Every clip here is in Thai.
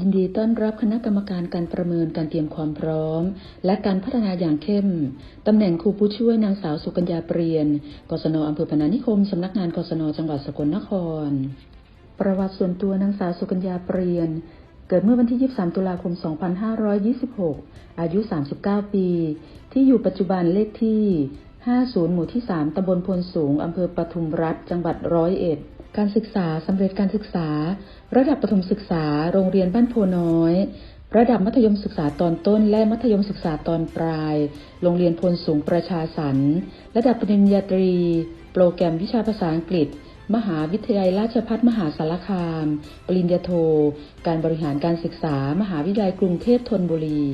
ยินดีต้อนรับคณะกรรมการการประเมินการเตรียมความพร้อม และการพัฒนาอย่างเข้ม ตำแหน่งครูผู้ช่วยนางสาวสุกัญญาเปรียน กศนอำเภอพนานิคม สำนักงานกศนจังหวัดสกลนคร ประวัติส่วนตัวนางสาวสุกัญญาเปรียน เกิดเมื่อวันที่ 23 ตุลาคม 2526 อายุ 39 ปี ที่อยู่ปัจจุบันเลขที่ 50 หมู่ที่ 3ตำบลพลสูง อำเภอปทุมรัฐ จังหวัดร้อยเอ็ด การศึกษาสำเร็จการศึกษา ระดับประถมศึกษา โรงเรียนบ้านโพน้อย ระดับมัธยมศึกษาตอนต้น และมัธยมศึกษาตอนปลาย โรงเรียนพลสูงประชาสรรค์ระดับปริญญาตรี โปรแกรมวิชาภาษาอังกฤษ มหาวิทยาลัยราชภัฏมหาสารคาม ปริญญาโท การบริหารการศึกษา มหาวิทยาลัยกรุงเทพธนบุรี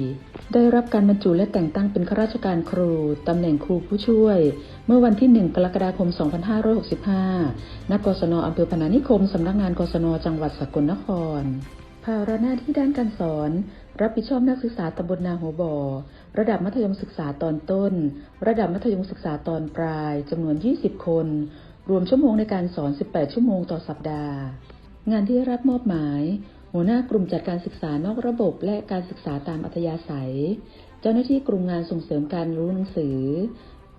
ได้รับการบรรจุและแต่งตั้งเป็นข้าราชการครู ตำแหน่งครูผู้ช่วย เมื่อวันที่ 1 กรกฎาคม 2565 ณ กศนอำเภอพนานิคม สำนักงานกศน จังหวัดสกลนคร ภาระหน้าที่ด้านการสอน รับผิดชอบนักศึกษาตำบลนาหัวบ่อ ระดับมัธยมศึกษาตอนต้น ระดับมัธยมศึกษาตอนปลายจำนวน 20 คน รวมชั่วโมงในการสอน 18 ชั่วโมงต่อสัปดาห์ งานที่รับมอบหมาย หัวหน้ากลุ่มจัดการศึกษานอกระบบและการศึกษาตามอัธยาศัย เจ้าหน้าที่กลุ่มงานส่งเสริมการรู้หนังสือ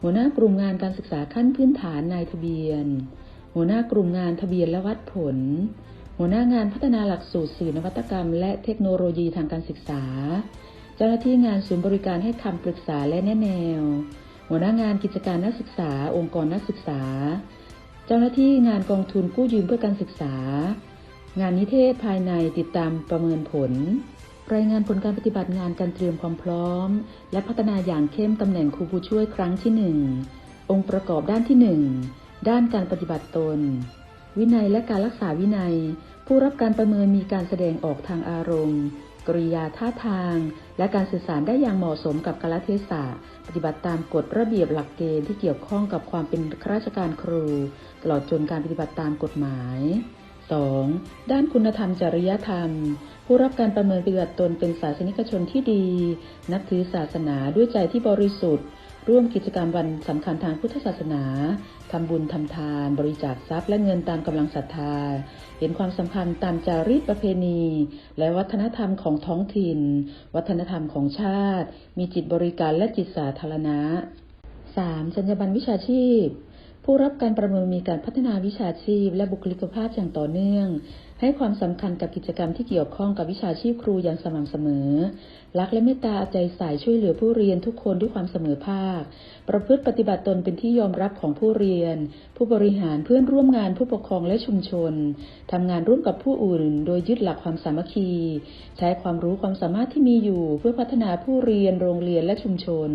หัวหน้ากลุ่มงานการศึกษาขั้นพื้นฐานนายทะเบียน หัวหน้ากลุ่มงานทะเบียนและวัดผล หัวหน้างานพัฒนาหลักสูตรสื่อนวัตกรรม และเทคโนโลยีทางการศึกษา เจ้าหน้าที่งานศูนย์บริการให้คำปรึกษาและแนะแนว หัวหน้างานกิจการนักศึกษา องค์กรนักศึกษา จ้าหน้าที่งานกองทุนกู้ยืมเพื่อการศึกษา งานนิเทศภายในติดตามประเมินผล รายงานผลการปฏิบัติงานการเตรียมความพร้อม และพัฒนาอย่างเข้มตำแหน่งครูผู้ช่วยครั้งที่หนึ่งองค์ประกอบด้านที่หนึ่งด้านการปฏิบัติตน วินัยและการรักษาวินัย ผู้รับการประเมินมีการแสดงออกทางอารมณ์ กริยาท่าทาง และการสื่อสารได้อย่างเหมาะสมกับกาลเทศะปฏิบัติตามกฎระเบียบหลักเกณฑ์ที่เกี่ยวข้องกับความเป็นข้าราชการครู ตลอดจนการปฏิบัติตามกฎหมาย 2. ด้านคุณธรรมจริยธรรม ผู้รับการประเมินปฏิบัติตนเป็นศาสนิกชนที่ดี นับถือศาสนาด้วยใจที่บริสุทธิ์ ร่วมกิจกรรมวันสำคัญทางพุทธศาสนาทำบุญทำทาน บริจาคทรัพย์และเงินตามกำลังศรัทธา เห็นความสำคัญตามจารีตประเพณี และวัฒนธรรมของท้องถิ่น วัฒนธรรมของชาติ มีจิตบริการและจิตสาธารณะ 3. สัญญาบันวิชาชีพ ผู้รับการประเมินมีการพัฒนาวิชาชีพ และบุคลิกภาพอย่างต่อเนื่อง ให้ความสำคัญกับกิจกรรมที่เกี่ยวข้องกับวิชาชีพครูอย่างสม่ำเสมอ รักและเมตตาเอาใจใส่ช่วยเหลือผู้เรียนทุกคนด้วยความเสมอภาค ประพฤติปฏิบัติตนเป็นที่ยอมรับของผู้เรียน ผู้บริหารเพื่อนร่วมงานผู้ปกครองและชุมชนทำงานร่วมกับผู้อื่น โดยยึดหลักความสามัคคี ใช้ความรู้ความสามารถที่มีอยู่เพื่อพัฒนาผู้เรียนโรงเรียนและชุมชน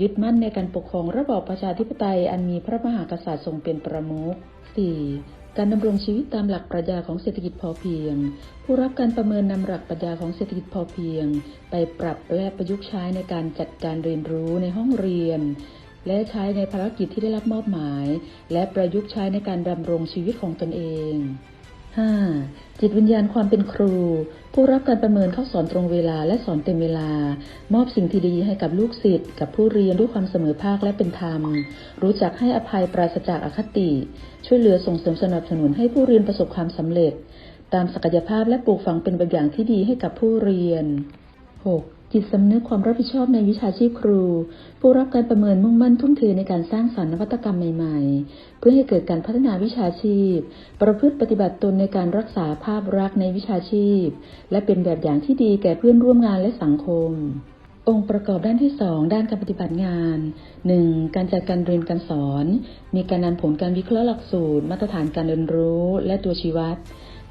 ยึดมั่นในการปกครองระบอบประชาธิปไตยอันมีพระมหากษัตริย์ทรงเป็นประมุข 4. การดำรงชีวิตตามหลักปรัชญาของเศรษฐกิจพอเพียง ผู้รับการประเมินนำหลักปรัชญาของเศรษฐกิจพอเพียง ไปปรับและประยุกต์ใช้ในการจัดการเรียนรู้ในห้องเรียน และใช้ในภารกิจที่ได้รับมอบหมาย และประยุกต์ใช้ในการดำรงชีวิตของตนเอง 5. จิตวิญญาณความเป็นครู ผู้รับการประเมินเข้าสอนตรงเวลาและสอนเต็มเวลา มอบสิ่งที่ดีให้กับลูกศิษย์กับผู้เรียนด้วยความเสมอภาคและเป็นธรรม รู้จักให้อภัยปราศจากอคติ ช่วยเหลือส่งเสริมสนับสนุนให้ผู้เรียนประสบความสำเร็จ ตามศักยภาพและปลูกฝังเป็นแบบอย่างที่ดีให้กับผู้เรียน 6. จิตสำนึกความรับผิดชอบในวิชาชีพครู ผู้รับการประเมินมุ่งมั่นทุ่มเทในการสร้างสรรค์นวัตกรรมใหม่ ๆ เพื่อให้เกิดการพัฒนาวิชาชีพ ประพฤติปฏิบัติตนในการรักษาภาพลักษณ์ในวิชาชีพ และเป็นแบบอย่างที่ดีแก่เพื่อนร่วมงานและสังคม องค์ประกอบด้านที่ 2 ด้านการปฏิบัติงาน 1. การจัดการเรียนการสอน มีการนำผลการวิเคราะห์หลักสูตร มาตรฐานการเรียนรู้ และตัวชี้วัด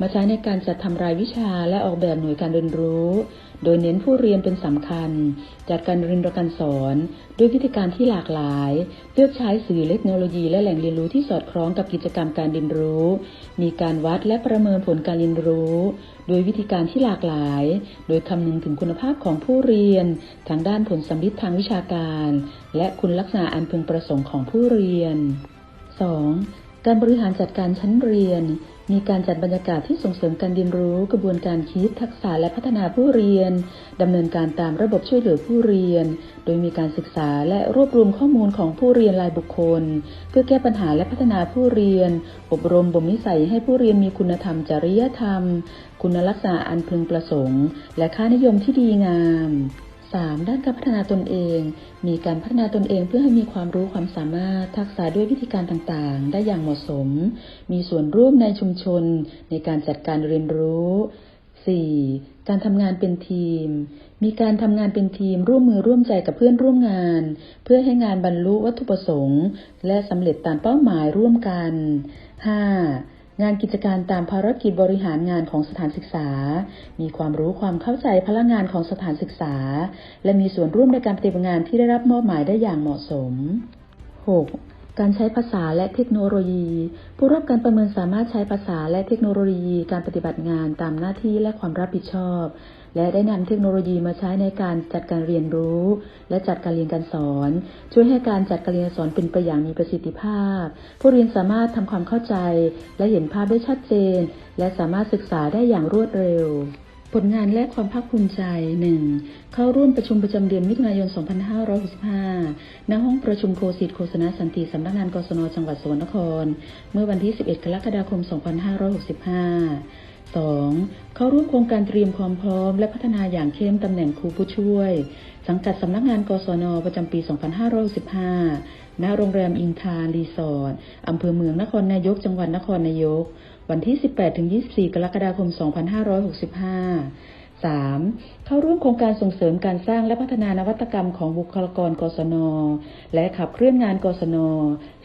มาใช้ในการจัดทำรายวิชาและออกแบบหน่วยการเรียนรู้ โดยเน้นผู้เรียนเป็นสำคัญ จัดการเรียนรู้การสอนด้วยวิธีการที่หลากหลาย เลือกใช้สื่อเทคโนโลยีและแหล่งเรียนรู้ที่สอดคล้องกับกิจกรรมการเรียนรู้ มีการวัดและประเมินผลการเรียนรู้ โดยวิธีการที่หลากหลาย โดยคำนึงถึงคุณภาพของผู้เรียน ทางด้านผลสัมฤทธิ์ทางวิชาการ และคุณลักษณะอันพึงประสงค์ของผู้เรียน 2. การบริหารจัดการชั้นเรียน มีการจัดบรรยากาศที่ส่งเสริมการเรียนรู้กระบวนการคิดทักษะและพัฒนาผู้เรียนดำเนินการตามระบบช่วยเหลือผู้เรียน โดยมีการศึกษาและรวบรวมข้อมูลของผู้เรียนรายบุคคล เพื่อแก้ปัญหาและพัฒนาผู้เรียน อบรมบ่มนิสัยให้ผู้เรียนมีคุณธรรมจริยธรรม คุณลักษณะอันพึงประสงค์ และค่านิยมที่ดีงาม 3. ด้านการพัฒนาตนเอง มีการพัฒนาตนเองเพื่อให้มีความรู้ความสามารถทักษะด้วยวิธีการต่างๆ ได้อย่างเหมาะสม มีส่วนร่วมในชุมชน ในการจัดการเรียนรู้ 4. การทำงานเป็นทีม มีการทำงานเป็นทีมร่วมมือร่วมใจกับเพื่อนร่วมงาน เพื่อให้งานบรรลุวัตถุประสงค์ และสำเร็จตามเป้าหมายร่วมกัน 5. งานกิจการตามภารกิจบริหารงานของสถานศึกษา มีความรู้ความเข้าใจพลังงานของสถานศึกษา และมีส่วนร่วมในการปฏิบัติงานที่ได้รับมอบหมายได้อย่างเหมาะสม 6. การใช้ภาษาและเทคโนโลยี ผู้รับการประเมินสามารถใช้ภาษาและเทคโนโลยี การปฏิบัติงานตามหน้าที่และความรับผิดชอบ และได้นำเทคโนโลยีมาใช้ในการจัดการเรียนรู้ และจัดการเรียนการสอน ช่วยให้การจัดการเรียนการสอนเป็นไปอย่างมีประสิทธิภาพ ผู้เรียนสามารถทำความเข้าใจ และเห็นภาพได้ชัดเจน และสามารถศึกษาได้อย่างรวดเร็วผลงานและความภาคภูมิใจ 1. เข้าร่วมประชุมประจำเดือนมิถุนายน 2565 ณ ห้องประชุมโคสิตโฆษณาสันติสำนักงานกศนจังหวัดสกลนคร เมื่อวันที่ 11 กรกฎาคม 2565 2. เข้าร่วมโครงการเตรียมความพร้อม และพัฒนาอย่างเข้มตำแหน่งครูผู้ช่วย สังกัดสำนักงานกศน ประจำปี 2565 ณ โรงแรมอิงทารีสอร์ทอำเภอเมืองนครนายก จังหวัดนครนายก วันที่ 18-24 กรกฎาคม 2565 3. เข้าร่วมโครงการส่งเสริมการสร้างและพัฒนานวัตกรรมของบุคลากรกศน และขับเคลื่อนงานกศน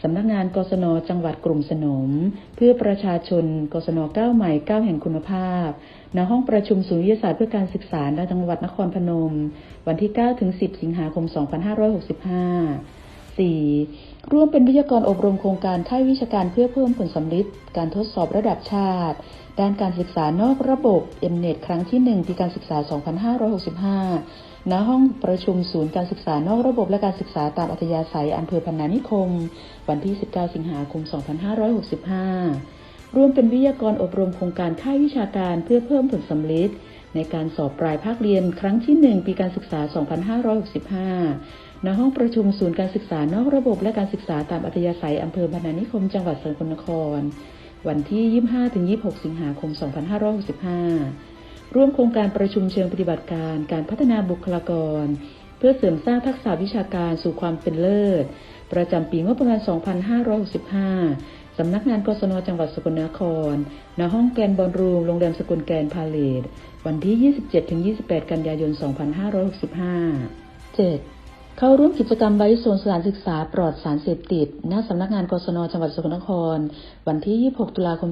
สำนักงานกศน จังหวัดกลุ่มสนม เพื่อประชาชน กศนก้าวใหม่ก้าวแห่งคุณภาพ ณ ห้องประชุมศูนย์วิทยาศาสตร์เพื่อการศึกษาณจังหวัดนครพนม วันที่9-10 สิงหาคม 2565 4. ร่วมเป็นวิทยากรอบรมโครงการค่ายวิชาการเพื่อเพิ่มผลสำลิดการทดสอบระดับชาติ ด้านการศึกษานอกระบบ m n e t ครั้งที่ 1 ปีการศึกษา 2565 ณ ห้องประชุมศูนย์การศึกษานอกระบบและการศึกษาตามอัธยาศัยอำเภอพนานิคม วันที่ 19 สิงหาคม 2565 ร่วมเป็นวิทยากรอบรมโครงการค่ายวิชาการเพื่อเพิ่มผลสำลิด ในการสอบปลายภาคเรียนครั้งที่ 1 ปีการศึกษา 2565 ณ ห้องประชุมศูนย์การศึกษานอกระบบและการศึกษาตามอัธยาศัยอำเภอพนานิคม จังหวัดสกลนคร วันที่ 25-26 สิงหาคม 2565 ร่วมโครงการประชุมเชิงปฏิบัติการการพัฒนาบุคลากร เพื่อเสริมสร้างทักษะวิชาการสู่ความเป็นเลิศ ประจำปีงบประมาณ 2565 สำนักงานกศนจังหวัดสกลนคร ณ ห้องแกนบอลรูม โรงแรมสกลแกนพาเลตวันที่ 27-28 กันยายน 2565 7. เข้าร่วมกิจกรรมไว้โซนสถานศึกษาปลอดสารเสพติดณสำนักงานกศนจังหวัดสกลนคร วันที่ 26 ตุลาคม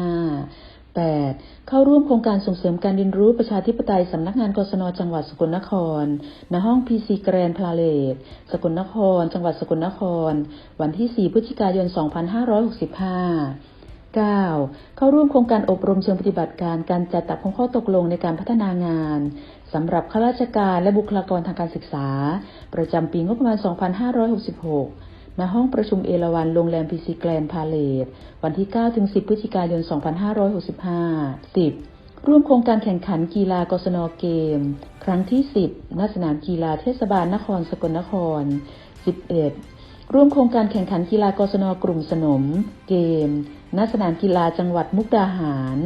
2565 8. เข้าร่วมโครงการส่งเสริมการเรียนรู้ประชาธิปไตยสำนักงานกศนจังหวัดสกลนคร ณ ห้อง PC แกรนพลาเลตสกลนคร จังหวัดสกลนคร วันที่ 4 พฤศจิกายน 2565 9. เข้าร่วมโครงการอบรมเชิงปฏิบัติการการจัดตัดข้อตกลงในการพัฒนางานสำหรับข้าราชการและบุคลากรทางการศึกษา ประจำปีงบประมาณ 2566 ณห้องประชุมเอราวันโรงแรมพีซีแกลนพาเลตวันที่9-10 พฤศจิกายน 2565 10. ร่วมโครงการแข่งขันกีฬากศนเกม ครั้งที่ 10 ณ สนามกีฬาเทศบาลนครสกลนคร 11. ร่วมโครงการแข่งขันกีฬากศนกลุ่มสนม เกม ณ สนามกีฬาจังหวัดมุกดาหาร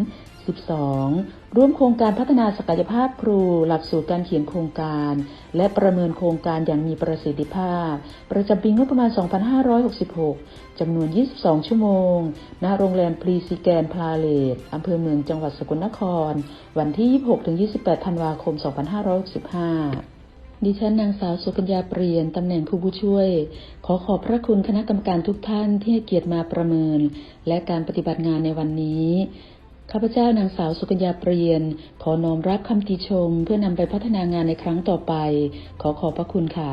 12. ร่วมโครงการพัฒนาศักยภาพครู หลักสูตรการเขียนโครงการ และประเมินโครงการอย่างมีประสิทธิภาพ ประจำปีงบประมาณ 2566 จำนวน 22 ชั่วโมง ณ โรงแรมพรีซีแกนพลาเลตอำเภอเมืองจังหวัดสกลนคร วันที่ 26-28 ธันวาคม 2565ดิฉันนางสาวสุกัญญาเปลี่ยน ตำแหน่งครูผู้ช่วย ขอขอบพระคุณคณะกรรมการทุกท่านที่ให้เกียรติมาประเมิน และการปฏิบัติงานในวันนี้ ข้าพเจ้านางสาวสุกัญญาเปรียน ขอน้อมรับคำติชม เพื่อนำไปพัฒนางานในครั้งต่อไป ขอขอบพระคุณค่ะ